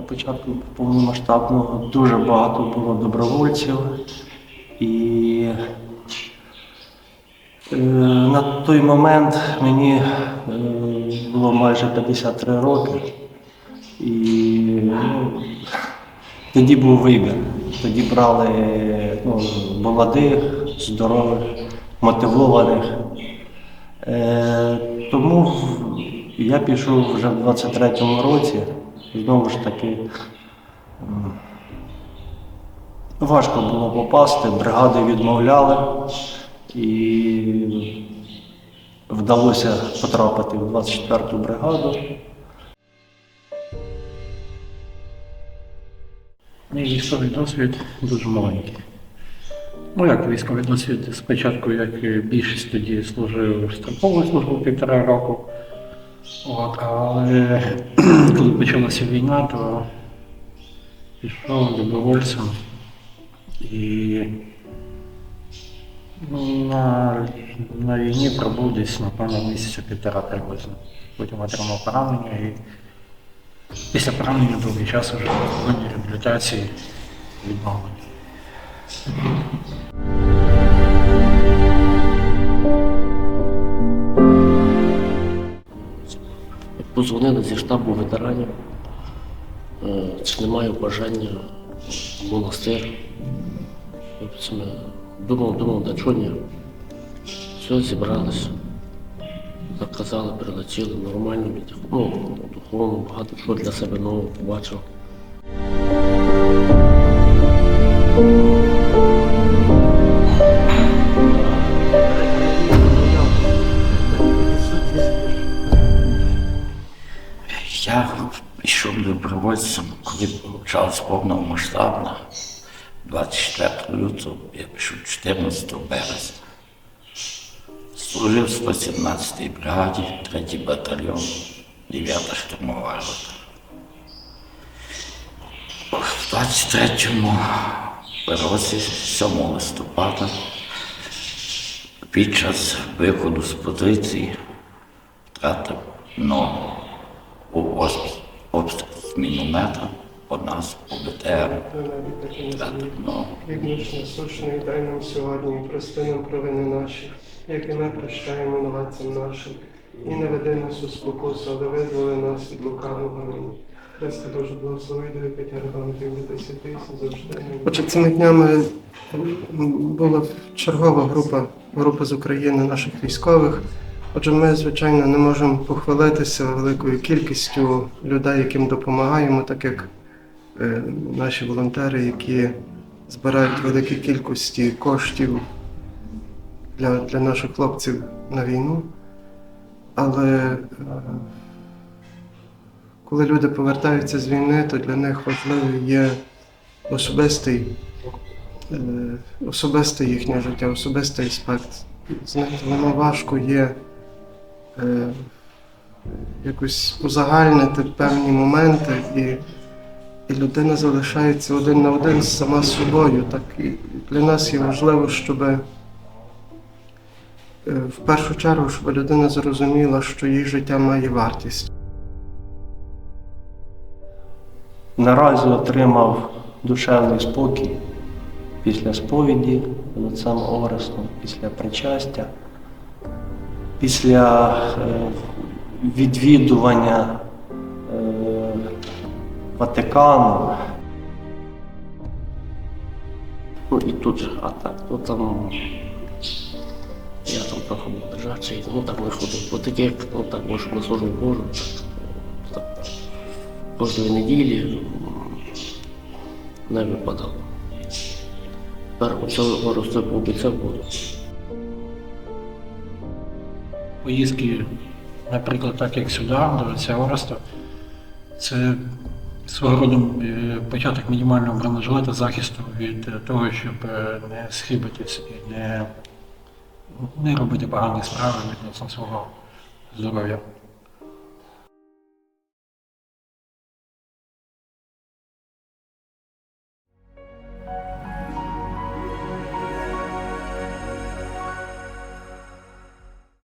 початку повномасштабного дуже багато було добровольців. І е, на той момент мені е, було майже 53 роки. І ну, тоді був вибір. Тоді брали ну, молодих, здорових, мотивованих. Е, тому я пішов вже в 23-му році. Знову ж таки, важко було попасти, бригади відмовляли і вдалося потрапити в 24-ту бригаду. Мій військовий досвід дуже маленький. Ну, як військовий досвід, спочатку, як більшість тоді служив в строкову службу півтора року. От, але коли почалася війна, то пішов добровольцем і ну, на, на війні пробув десь, напевно, місяця півтора приблизно. Потім отримав поранення і після поранення довгий час вже в реабілітації відновлення. Позвонили зі штабу ветеранів, е, чи немає бажання монастир. Думав, думав, да чого ні. Все, зібралися. Заказали, прилетіли, нормально ну, духовно, багато чого для себе нового побачив. Коли почалось повномасштабно. 24 лютого я пішов 14 березня. Служив в 117-й бригаді, 3-й батальйон, 9-та штурмова рота. В 23-му році, 7 листопада, під час виходу з позиції втратив ногу був обс- обстріл з міномета по нас, по БТР, втратив ногу. Хліб наш насущний дай нам сьогодні, і прости нам провини наші, як і ми прощаємо винуватцям нашим. І не веди нас у спокусу, але визволи нас від лукавого. Христе Боже, благослови до випиття регламентів від десяти завжди. Отже, цими днями була чергова група, група з України наших військових. Отже, ми, звичайно, не можемо похвалитися великою кількістю людей, яким допомагаємо, так як е, наші волонтери, які збирають великі кількості коштів для, для наших хлопців на війну. Але е, коли люди повертаються з війни, то для них важливий є особистий, е, особисте їхнє життя, особистий аспект. Знаєте, воно важко є е, якось узагальнити певні моменти, і, і людина залишається один на один сама собою. Так і для нас є важливо, щоб е, в першу чергу, щоб людина зрозуміла, що її життя має вартість. Наразі отримав душевний спокій після сповіді з отцем Орестом, після причастя, після е, відвідування е, Ватикану. Ну і тут а так, ну там я там трохи держачий, ну так виходив. Бо таке, ну так, може, на службу Божу, так, кожної неділі не випадало. Тепер оцього росту пообіцяв буду. Поїздки, наприклад, так як сюди, до цього Ореста, це свого роду е, початок мінімального бронежилета захисту від е, того, щоб е, не схибитись і не, не робити погані справи відносно свого здоров'я.